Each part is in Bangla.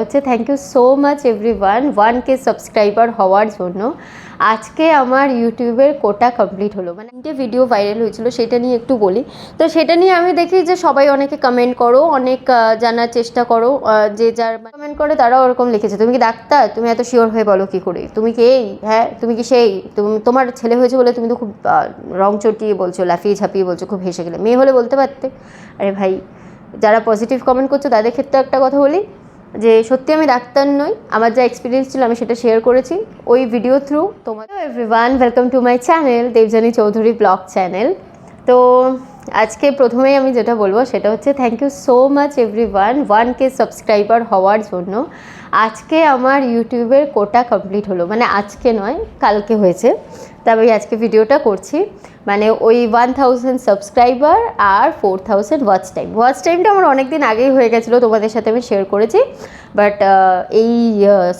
হচ্ছে thank you so much everyone one K subscriber হওয়ার জন্য আজকে আমার ইউটিউবের কোটা কমপ্লিট হলো। মানে তিনটে ভিডিও ভাইরাল হয়েছিল, সেটা নিয়ে একটু বলি। তো সেটা নিয়ে আমি দেখি যে সবাই অনেকে কমেন্ট করো, অনেক জানার চেষ্টা করো যে যার কমেন্ট করে তারাও ওরকম লিখেছে। তুমি কি ডাক্তার? তুমি এত শিওর হয়ে বলো কী করে? তুমি কি এই? হ্যাঁ তুমি কি সেই? তুমি, তোমার ছেলে হয়েছে বলে তুমি তো খুব রং চটিয়ে বলছো, লাফিয়ে ঝাঁপিয়ে বলছো, খুব হেসে গেলে। মেয়ে হলে বলতে পারতে। আরে ভাই, যারা পজিটিভ কমেন্ট করছ, তাদের ক্ষেত্রে একটা কথা বলি যে সত্যি আমি ডাক্তার নই, আমার যা এক্সপিরিয়েন্স ছিল আমি সেটা শেয়ার করেছি। ওই ভিডিও থ্রু তোমার everyone welcome to my channel Debjani Chowdhury blog channel তো আজকে প্রথমেই আমি যেটা বলব সেটা হচ্ছে thank you so much everyone one K subscriber হওয়ার জন্য। আজকে আমার ইউটিউবের কোটা কমপ্লিট হলো। মানে আজকে নয়, কালকে হয়েছে। তবে আজকে ভিডিওটা করছি। মানে ওই ওয়ান থাউজেন্ড সাবস্ক্রাইবার আর four thousand watch time watch টাইমটা আমার অনেক দিন আগেই হয়ে গেছিল, তোমাদের সাথে আমি শেয়ার করেছি। বাট এই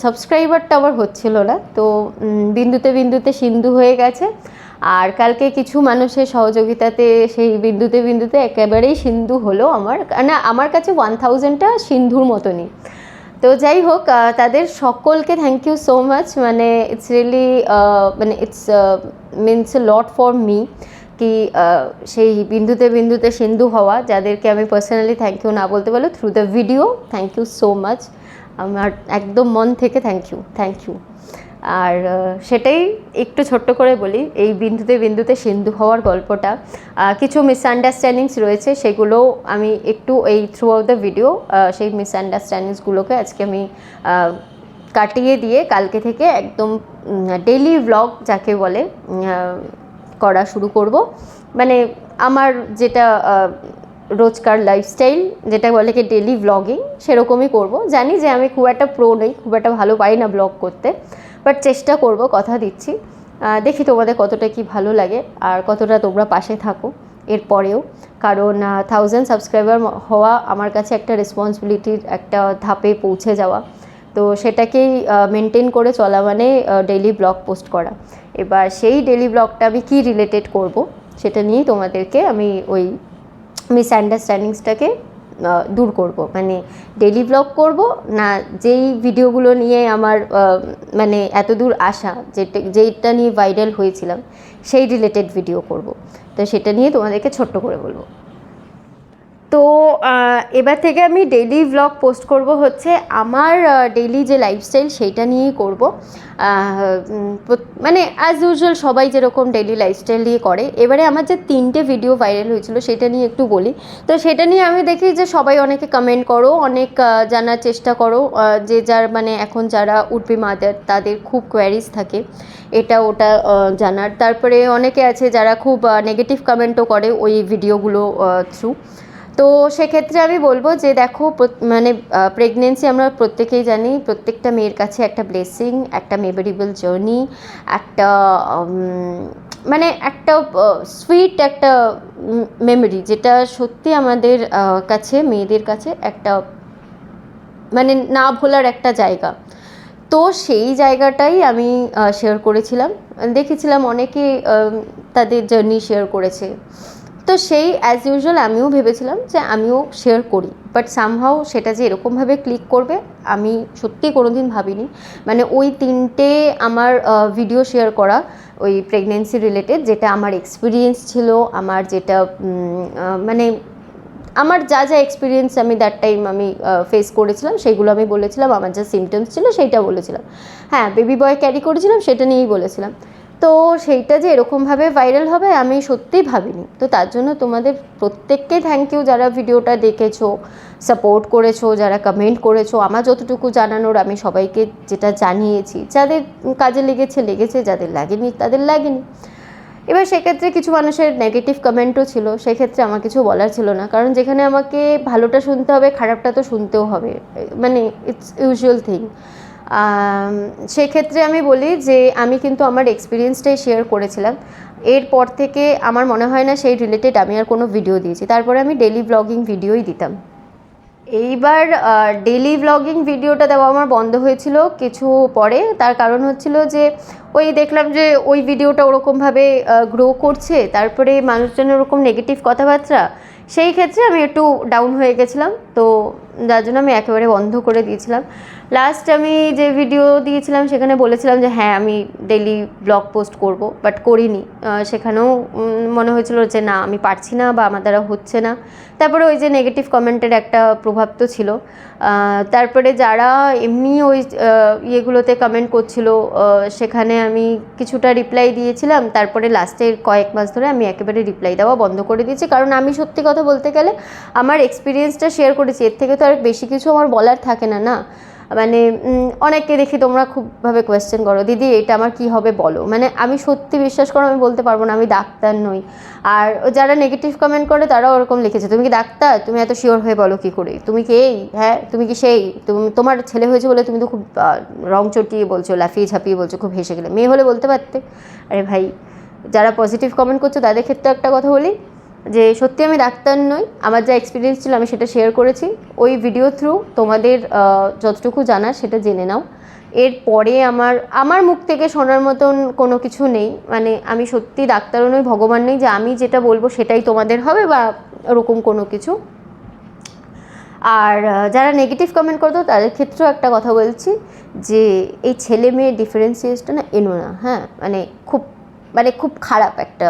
সাবস্ক্রাইবারটা আমার হচ্ছিল না। তো বিন্দুতে বিন্দুতে সিন্ধু হয়ে গেছে। আর কালকে কিছু মানুষের সহযোগিতাতে সেই বিন্দুতে বিন্দুতে একেবারেই সিন্ধু হলো আমার। না, আমার কাছে ওয়ান থাউজেন্ডটা সিন্ধুর মতনই। তো যাই হোক তাদের সকলকে থ্যাংক ইউ সো মাচ মানে ইটস রিয়েলি মানে it's means lot for me কি সেই বিন্দুতে বিন্দুতে সিন্ধু হওয়া, যাদেরকে আমি পার্সোনালি থ্যাংক ইউ না বলতে পারল through the video thank you so much আমার একদম মন থেকে থ্যাংক ইউ থ্যাংক ইউ আর সেটাই একটু ছোট্ট করে বলি, এই বিন্দুতে বিন্দুতে সিন্ধু হওয়ার গল্পটা। কিছু মিসআন্ডারস্ট্যান্ডিংস রয়েছে, সেগুলো আমি একটু এই থ্রু আউট দ্য ভিডিও সেই মিসআন্ডারস্ট্যান্ডিংসগুলোকে আজকে আমি কাটিয়ে দিয়ে কালকে থেকে একদম ডেলি ভ্লগ যাকে বলে করা শুরু করব। মানে আমার যেটা রোজকার লাইফস্টাইল যেটা বলে কি ডেলি ভ্লগিং সেরকমই করব। জানি যে আমি খুব একটা প্রো নই, খুব একটা ভালো পারি না ব্লগ করতে। বাট চেষ্টা করব, কথা দিচ্ছি। দেখি তোমাদের কতটা কি ভালো লাগে আর কতটা তোমরা পাশে থাকো এরপরেও। কারণ থাউজেন্ড সাবস্ক্রাইবার হওয়া আমার কাছে একটা রেসপন্সিবিলিটির একটা ধাপে পৌঁছে যাওয়া। তো সেটাকেই মেনটেন করে চলা মানে ডেইলি ব্লগ পোস্ট করা। এবার সেই ডেইলি ব্লগটা আমি কী রিলেটেড করব, সেটা নিয়েই তোমাদেরকে আমি ওই মিসআন্ডারস্ট্যান্ডিংসটাকে দূর করব। মানে ডেলি ব্লগ করব না যেই ভিডিওগুলো নিয়ে আমার মানে এত দূর আসা, যেটা, যেইটা নিয়ে ভাইরাল হয়েছিলাম, সেই রিলেটেড ভিডিও করব। তো সেটা নিয়ে তোমাদেরকে ছোট্ট করে বলব। তো এবার থেকে আমি ডেইলি ভ্লগ পোস্ট করব হচ্ছে আমার ডেইলি যে লাইফস্টাইল সেইটা নিয়েই করব। মানে অ্যাজ ইউজুয়াল সবাই যেরকম ডেইলি লাইফস্টাইল নিয়ে করে। এবারে আমার যে তিনটে ভিডিও ভাইরাল হয়েছিল সেটা নিয়ে একটু বলি। তো সেটা নিয়ে আমি দেখি যে সবাই অনেকে কমেন্ট করো, অনেক জানার চেষ্টা করো যে যার মানে এখন যারা উঠবি মাদার তাদের খুব কোয়ারিজ থাকে, এটা ওটা জানার। তারপরে অনেকে আছে যারা খুব নেগেটিভ কমেন্টও করে ওই ভিডিওগুলো থ্রু তো সেক্ষেত্রে আমি বলব যে দেখো মানে প্রেগনেন্সি আমরা প্রত্যেকেই জানি, প্রত্যেকটা মেয়ের কাছে একটা ব্লেসিং একটা মেমোরেবল জার্নি একটা মানে একটা সুইট একটা মেমোরি যেটা সত্যি আমাদের কাছে, মেয়েদের কাছে একটা মানে না ভোলার একটা জায়গা। তো সেই জায়গাটাই আমি শেয়ার করেছিলাম। দেখেছিলাম অনেকে তাদের জার্নি শেয়ার করেছে। তো সেই অ্যাজ ইউজুয়াল আমিও ভেবেছিলাম যে আমিও শেয়ার করি। বাট সামহাও সেটা যে এরকমভাবে ক্লিক করবে, আমি সত্যি কোনোদিন ভাবিনি। মানে ওই তিনটে আমার ভিডিও শেয়ার করা, ওই প্রেগনেন্সি রিলেটেড যেটা আমার এক্সপিরিয়েন্স ছিল, আমার যেটা মানে আমার যা যা এক্সপিরিয়েন্স আমি দ্যাট টাইম আমি ফেস করেছিলাম সেইগুলো আমি বলেছিলাম, আমার যা সিমটমস ছিল, সেইটা বলেছিলাম। হ্যাঁ বেবি বয় ক্যারি করেছিলাম, সেটা নিয়েই বলেছিলাম। তো সেইটা যে এরকমভাবে ভাইরাল হবে, আমি সত্যিই ভাবিনি। তো তার জন্য তোমাদের প্রত্যেককে থ্যাংক ইউ যারা ভিডিওটা দেখেছ সাপোর্ট করেছ, যারা কমেন্ট করেছ, আমার যতটুকু জানানোর আমি সবাইকে যেটা জানিয়েছি, যাদের কাজে লেগেছে লেগেছে, যাদের লাগেনি, তাদের লাগেনি। এবার সেক্ষেত্রে কিছু মানুষের নেগেটিভ কমেন্টও ছিল, সেক্ষেত্রে আমার কিছু বলার ছিল না, কারণ যেখানে আমাকে ভালোটা শুনতে হবে, খারাপটা তো শুনতেও হবে। মানে ইটস ইউজুয়াল থিং সেক্ষেত্রে আমি বলি যে আমি কিন্তু আমার এক্সপিরিয়েন্সটাই শেয়ার করেছিলাম। এরপর থেকে আমার মনে হয় না সেই রিলেটেড আমি আর কোনো ভিডিও দিয়েছি। তারপরে আমি ডেলি ব্লগিং ভিডিওই দিতাম। এইবার ডেলি ব্লগিং ভিডিওটা দেওয়া আমার বন্ধ হয়েছিল কিছু পরে। তার কারণ হচ্ছিল যে ওই দেখলাম যে ওই ভিডিওটা ওরকমভাবে গ্রো করছে। তারপরে মানুষজনের ওরকম নেগেটিভ কথাবার্তা। সেই ক্ষেত্রে আমি একটু ডাউন হয়ে গেছিলাম। তো যার জন্য আমি একেবারে বন্ধ করে দিয়েছিলাম। লাস্ট আমি যে ভিডিও দিয়েছিলাম, সেখানে বলেছিলাম যে হ্যাঁ আমি ডেলি ব্লগ পোস্ট করব। বাট করিনি। সেখানেও মনে হয়েছিল যে, না, আমি পারছি না বা আমার দ্বারা হচ্ছে না। তারপরে ওই যে নেগেটিভ কমেন্টের একটা প্রভাব তো ছিল। তারপরে যারা এমনি ওই ইয়েগুলোতে কমেন্ট করছিল সেখানে আমি কিছুটা রিপ্লাই দিয়েছিলাম। তারপরে লাস্টের কয়েক মাস ধরে আমি একেবারে রিপ্লাই দেওয়া বন্ধ করে দিয়েছি। কারণ আমি সত্যি কথা বলতে গেলে আমার এক্সপিরিয়েন্সটা শেয়ার করেছি। এর থেকে তো আর বেশি কিছু আমার বলার থাকে না না? মানে অনেককে দেখি তোমরা খুবভাবে কোয়েশ্চেন করো, দিদি, এটা আমার কি হবে বলো? মানে আমি সত্যি বিশ্বাস করো, আমি বলতে পারব না, আমি ডাক্তার নই। আর যারা নেগেটিভ কমেন্ট করে, তারাও ওরকম লিখেছে, তুমি কি ডাক্তার? তুমি এত শিওর হয়ে বলো কি করে? তুমি কি এই? হ্যাঁ তুমি কি সেই? তুমি, তোমার ছেলে হয়েছে বলে তুমি তো খুব রং চটিয়ে বলছো, লাফিয়ে ঝাঁপিয়ে বলছো, খুব হেসে গেলে। মেয়ে হলে বলতে পারতে। আরে ভাই, যারা পজিটিভ কমেন্ট করছ, তাদের ক্ষেত্রে একটা কথা বলি যে সত্যি আমি ডাক্তার নই, আমার যা এক্সপিরিয়েন্স ছিল আমি সেটা শেয়ার করেছি। ওই ভিডিও থ্রু তোমাদের যতটুকু জানার সেটা জেনে নাও। এরপরে আমার আমার মুখ থেকে শোনার মতন কোনো কিছু নেই। মানে আমি সত্যি ডাক্তারও নই, ভগবান নেই যে আমি যেটা বলব সেটাই তোমাদের হবে বা ওরকম কোনো কিছু। আর যারা নেগেটিভ কমেন্ট করতো তাদের ক্ষেত্রেও একটা কথা বলছি যে এই ছেলে মেয়ে ডিফারেন্সিয়েসটা না এনো না হ্যাঁ? মানে খুব মানে খুব খারাপ একটা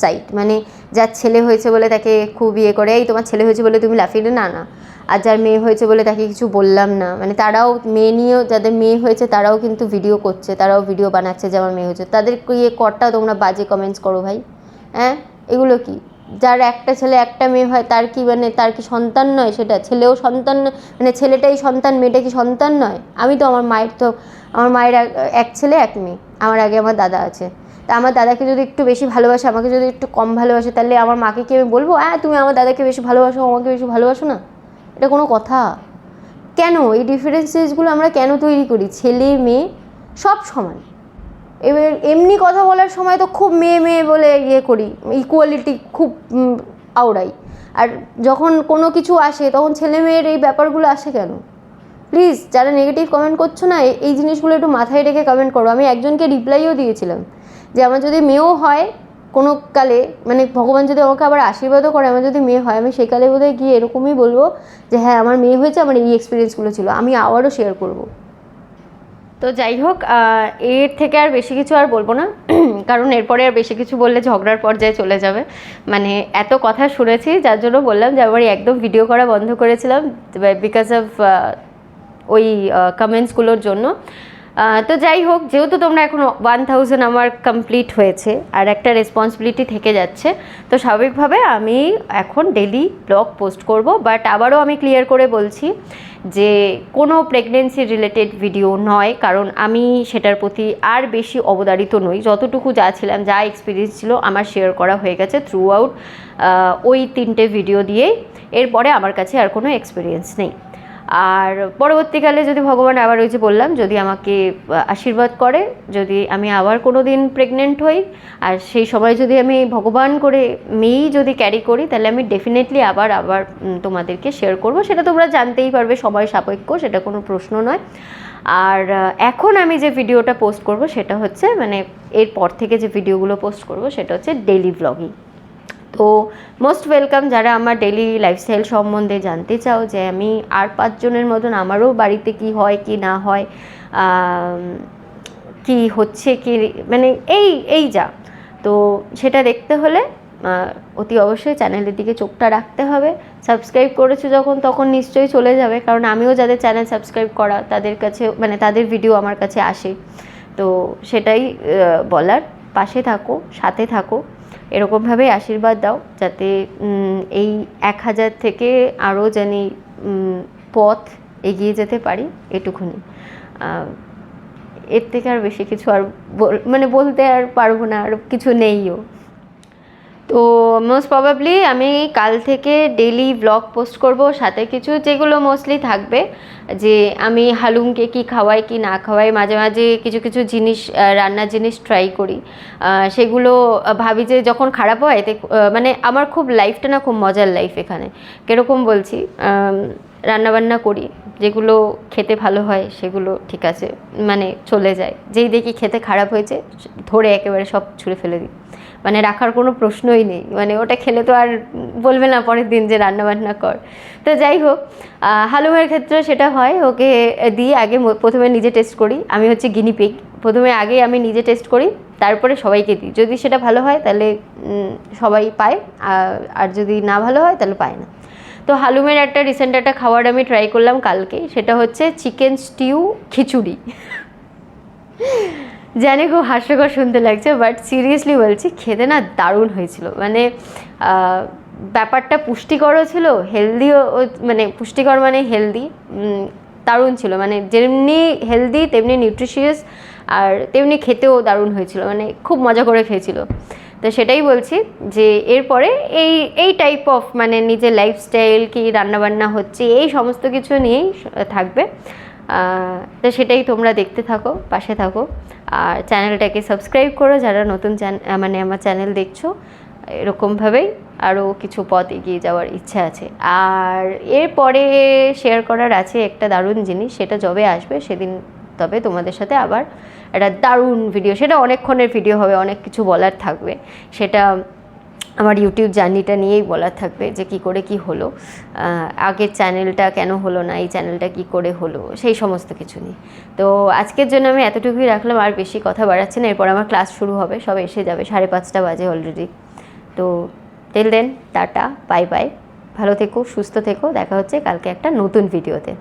সাইট মানে যার ছেলে হয়েছে বলে তাকে খুব ইয়ে করে, এই তোমার ছেলে হয়েছে বলে তুমি লাফিয়ে না না। আর যার মেয়ে হয়েছে বলে তাকে কিছু বললাম না। মানে তারাও মেয়ে নিয়েও, যাদের মেয়ে হয়েছে তারাও কিন্তু ভিডিও করছে, তারাও ভিডিও বানাচ্ছে যে আমার মেয়ে হয়েছে। তাদের ইয়ে কটা তোমরা বাজে কমেন্টস করো ভাই? হ্যাঁ? এগুলো কি? যার একটা ছেলে একটা মেয়ে হয়, তার কি মানে তার কি সন্তান নয় সেটা? ছেলেও সন্তান মানে ছেলেটাই সন্তান, মেয়েটা কি সন্তান নয়? আমি তো আমার মায়ের তো, আমার মায়ের এক ছেলে, এক মেয়ে। আমার আগে আমার দাদা আছে। তা আমার দাদাকে যদি একটু বেশি ভালোবাসে, আমাকে যদি একটু কম ভালোবাসে, তাহলে আমার মাকে কি আমি বলব? হ্যাঁ তুমি আমার দাদাকে বেশি ভালোবাসো, আমাকে বেশি ভালোবাসো না? এটা কোনো কথা। কেন? এই ডিফারেন্সেসগুলো আমরা কেন তৈরি করি? ছেলে, মেয়ে, সব সমান। এবার এমনি কথা বলার সময় তো খুব মেয়ে মেয়ে বলে ইয়ে করি ইকুয়ালিটি খুব আওড়াই। আর যখন কোনো কিছু আসে, তখন ছেলে মেয়ের এই ব্যাপারগুলো আসে কেন? প্লিজ যারা নেগেটিভ কমেন্ট করছ না এই- জিনিসগুলো একটু মাথায় রেখে কমেন্ট করো। আমি একজনকে রিপ্লাইও দিয়েছিলাম। যে আমার যদি মেয়েও হয় কোনো কালে মানে ভগবান যদি আমাকে আবার আশীর্বাদও করে, আমার যদি মেয়ে হয়, আমি সেই কালে বোধহয় গিয়ে এরকমই বলব যে হ্যাঁ আমার মেয়ে হয়েছে, আমার এই এক্সপিরিয়েন্সগুলো ছিল। আমি আবারও শেয়ার করব। তো যাই হোক এর থেকে আর বেশি কিছু আর বলব না। কারণ এরপরে আর বেশি কিছু বললে ঝগড়ার পর্যায়ে চলে যাবে। মানে এত কথা শুনেছি, যার জন্য বললাম যে আমার একদম ভিডিও করা বন্ধ করেছিলাম বিকজ অফ ওই কমেন্টসগুলোর জন্য। তো যাই হোক, যেহেতু তোমরা এখন ওয়ান থাউজেন্ড আমার কমপ্লিট হয়েছে আর একটা রেসপন্সিবিলিটি থেকে যাচ্ছে, তো স্বাভাবিকভাবে আমি এখন ডেলি ব্লগ পোস্ট করব বাট আবারও আমি ক্লিয়ার করে বলছি যে কোনো প্রেগনেন্সি রিলেটেড ভিডিও নয়, কারণ আমি সেটার প্রতি আর বেশি অবদারিত নই। যতটুকু যা ছিলাম, যা এক্সপিরিয়েন্স ছিল, আমার শেয়ার করা হয়ে গেছে থ্রু আউট ওই তিনটে ভিডিও দিয়েই। এরপরে আমার কাছে আর কোনো এক্সপিরিয়েন্স নেই। আর পরবর্তীকালে যদি ভগবান আবার ওই যে বললাম, যদি আমাকে আশীর্বাদ করে, যদি আমি আবার কোনো দিন প্রেগনেন্ট হই, আর সেই সময় যদি আমি ভগবান করে মেয়েই যদি ক্যারি করি, তাহলে আমি ডেফিনেটলি আবার আবার তোমাদেরকে শেয়ার করব। সেটা তোমরা জানতেই পারবে, সময় সাপেক্ষ, সেটা কোনো প্রশ্ন নয়। আর এখন আমি যে ভিডিওটা পোস্ট করব, সেটা হচ্ছে মানে এরপর থেকে যে ভিডিওগুলো পোস্ট করব, সেটা হচ্ছে ডেলি ব্লগিং তো মোস্ট ওয়েলকাম যারা আমার ডেলি লাইফস্টাইল সম্বন্ধে জানতে চাও যে আমি আর পাঁচজনের মতন আমারও বাড়িতে কি হয়, কি না হয় কি হচ্ছে, কি মানে এই এই যা। তো সেটা দেখতে হলে অতি অবশ্যই চ্যানেলের দিকে চোখটা রাখতে হবে। সাবস্ক্রাইব করেছ যখন, তখন নিশ্চয়ই চলে যাবে, কারণ আমিও যাদের চ্যানেল সাবস্ক্রাইব করা, তাদের কাছে মানে তাদের ভিডিও আমার কাছে আসে। তো সেটাই বলার। পাশে থাকো, সাথে থাকো। এরকমভাবেই আশীর্বাদ দাও যাতে এই এক হাজার থেকে আরও উম, পথ এগিয়ে যেতে পারি এটুকুনি। এর থেকে আর বেশি কিছু আর মানে বলতে আর পারব না আর কিছু নেইও। তো মোস্ট প্রবাবলি আমি কাল থেকে ডেলি ব্লগ পোস্ট করব, সাথে কিছু যেগুলো মোস্টলি থাকবে, যে আমি হালুমকে কি খাওয়াই, কি না খাওয়াই, মাঝে মাঝে কিছু কিছু জিনিস রান্নার জিনিস ট্রাই করি। সেগুলো ভাবি যে যখন খারাপ হয়, এতে মানে আমার খুব লাইফটা না খুব মজার লাইফ এখানে। কীরকম বলছি? রান্নাবান্না করি, যেগুলো খেতে ভালো হয় সেগুলো ঠিক আছে মানে চলে যায়। যেই দেখি খেতে খারাপ হয়েছে, ধরে একেবারে সব ছুঁড়ে ফেলে দিই। মানে রাখার কোনো প্রশ্নই নেই। মানে ওটা খেলে তো আর বলবে না পরের দিন যে রান্নাবান্না কর। তো যাই হোক হালুমের ক্ষেত্রে সেটা হয়। ওকে দিয়ে আগে প্রথমে নিজে টেস্ট করি। আমি হচ্ছে গিনিপিগ প্রথমে আগে আমি নিজে টেস্ট করি, তারপরে সবাইকে দিই। যদি সেটা ভালো হয় তাহলে সবাই পায়। আর যদি না ভালো হয় তাহলে পায় না। তো হালুমের একটা রিসেন্ট একটা খাবার আমি ট্রাই করলাম কালকে, সেটা হচ্ছে চিকেন স্টিউ খিচুড়ি। জানি খুব হাস্যকর শুনতে লাগছে বাট সিরিয়াসলি বলছি, খেতে না দারুণ হয়েছিল। মানে ব্যাপারটা পুষ্টিকরও ছিল হেলদিও মানে পুষ্টিকর মানে হেলদি দারুণ ছিল। মানে যেমনি হেলদি তেমনি নিউট্রিশিয়াস আর তেমনি খেতেও দারুণ হয়েছিল। মানে খুব মজা করে খেয়েছিল। তো সেটাই বলছি যে এরপরে এই এই টাইপ অফ মানে নিজের লাইফস্টাইল কি রান্নাবান্না হচ্ছে, এই সমস্ত কিছু নিয়েই থাকবে। তো সেটাই তোমরা দেখতে থাকো, পাশে থাকো। আর চ্যানেলটাকে সাবস্ক্রাইব করো যারা নতুন মানে আমার চ্যানেল দেখছ। এরকমভাবেই আরও কিছু পথ এগিয়ে যাওয়ার ইচ্ছা আছে। আর এরপরে শেয়ার করার আছে একটা দারুণ জিনিস, সেটা যবে আসবে সেদিন তবে তোমাদের সাথে আবার একটা দারুণ ভিডিও সেটা অনেকক্ষণের ভিডিও হবে, অনেক কিছু বলার থাকবে। সেটা আমার ইউটিউব জার্নিটা নিয়েই বলার থাকবে যে কি করে কি হলো আগের চ্যানেলটা কেন হলো না, এই চ্যানেলটা কি করে হলো, সেই সমস্ত কিছু নিয়ে। তো আজকের জন্য আমি এতটুকুই রাখলাম, আর বেশি কথা বাড়াচ্ছি না। এরপর আমার ক্লাস শুরু হবে, সব এসে যাবে, সাড়ে পাঁচটা বাজে অলরেডি তো tell then tata bye bye ভালো থেকো, সুস্থ থেকো, দেখা হচ্ছে কালকে একটা নতুন ভিডিওতে